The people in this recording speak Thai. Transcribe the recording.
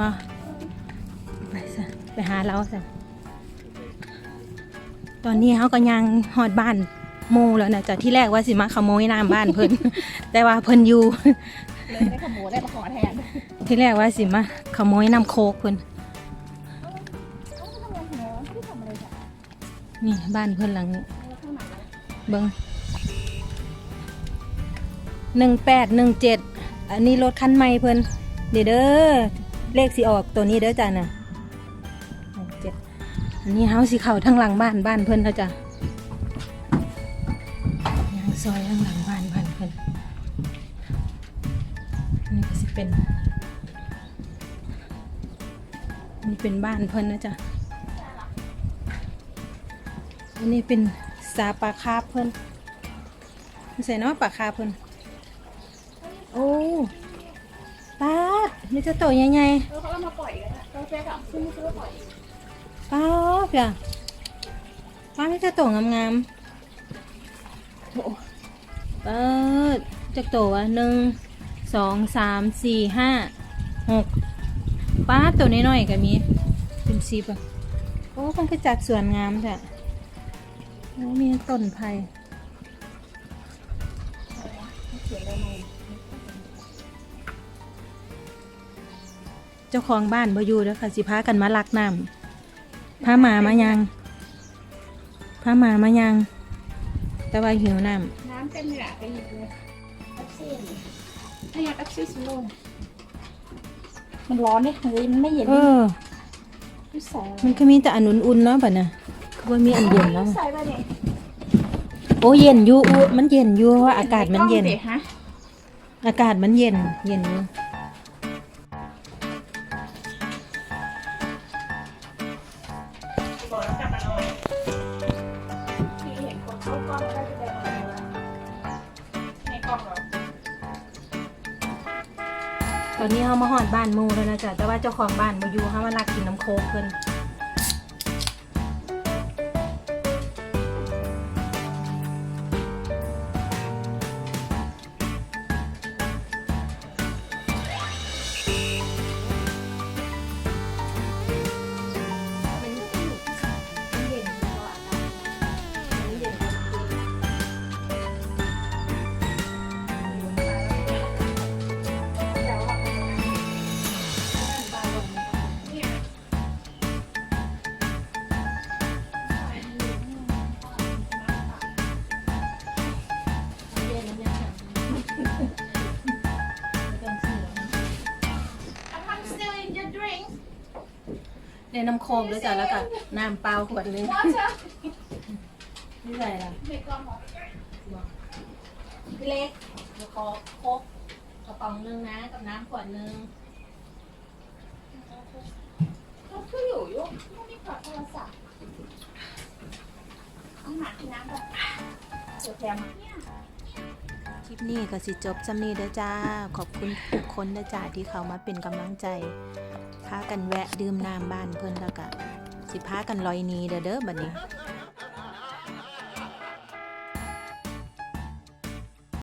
มาไปซะไปหาเราซะตอนนี้เขาก็ยังหอดบ้านโมแล้วนะจากที่แรกว่าสิมาขโมยน้ำบ้านเพิ่น แต่ว่าเพิ่นอยู่เลยได้ขโมยได้มาขอแทนที่แรกว่าสิมาขโมยน้ำโคกเพิ่นเขาทำงานขโมยเขาไม่ทำอะไรจ้ะนี่บ้านเพิ่นหลังนี้เขาข้างหลังเบิงหนึ่งแปดหนึ่งเจ็ดอันนี้รถคันใหม่เพิ่น เดี๋ยวเด้อเลขสิออกตัวนี้เด้อจ้ะน่ะเจ็ดอันนี้เฮาสิเข้าทั้งหลังบ้านบ้านเพิ่อนแล้วจ้ะยางซอยทั้งหลังบ้านบ้านเพิ่นอันนี่ก็สิเป็นนี่เป็นบ้านเพิ่อนนะจ๊ะอันนี้เป็นสาปลาคาเพิ่อนใส่เนาะปลาคาเพิ่อนโอ้ ปลาดนี่จะโตใหญ่เออเขาเอามาปล่อยกันอะเราแจ๊กอะซื้อมาซื้อมาปล่อยปลาดเพียปลาดนี่จะโตงามๆโอ้ปลาดจะโตวะหนึ่งสองสามสี่ห้าหกปลาดตัวน้อยๆก็มีเป็นสีป่ะโอ้มันก็จัดสวนงามจ้ะโอ้มีต้นไผ่เขียนอะ เจ้าของบ้านบ่อยู่แล้วค่ะ สิพากันมาลักน้ำพาหมามายังพาหมามายัง แต่ว่าหิวน้น้ำเต็มเลยอะไปหยิบเลยแท็กซี่นี่ถ้าอยากแท็กซี่สิลงมันร้อนเนี่ยเฮ้ยมันไม่เย็นำเออ ไม่ใส่อะไรมันก็มีแต่อันอุ่นๆเนาะบัดน่ะคือว่ามีอันเย็นแล้ว ใส่ไปเนี่ยโอ้เย็นอยู่อุ๊มันเย็นอยู่เพราะว่าอากาศมันเย็นกล้องสิฮะอากาศมันเย็น เย็นอยู่ เห็นคนเข้ากล้องแล้วได้แสดงอะไรวะในกล้องเหรอตอนนี้เขามาหอดบ้านหมูแล้วนะจ๊ะแต่ว่าเจ้าของบ้านบ่อยู่เขามาลักกินน้ำโคกเพิ่น ในน้ำโคกด้วยจ้ะแล้วก็น้ำเปล่าขวดหนึงนี่ใส่ละในกล้องเหรอพี่เล็กเดี๋ยวขอโคกกระป๋องหนึงนะ กับน้ำขวดหนึงเขาคืออยู่ยุ่งไม่ได้กดโทรศัพท์ต้องหาที่น้ำแบบเดี๋ยวแถมมาเนี่ยค ลิปนี้ก็สิจบจำนี้เด้อจ้า ขอบคุณทุกคนเด้อจ้าที่เขามาเป็นกำลังใจ พากันแวะดื่มน้ำบ้านเพิ่นแล้วก็สิพากันลอยนีเด้อเด้อบัดนี้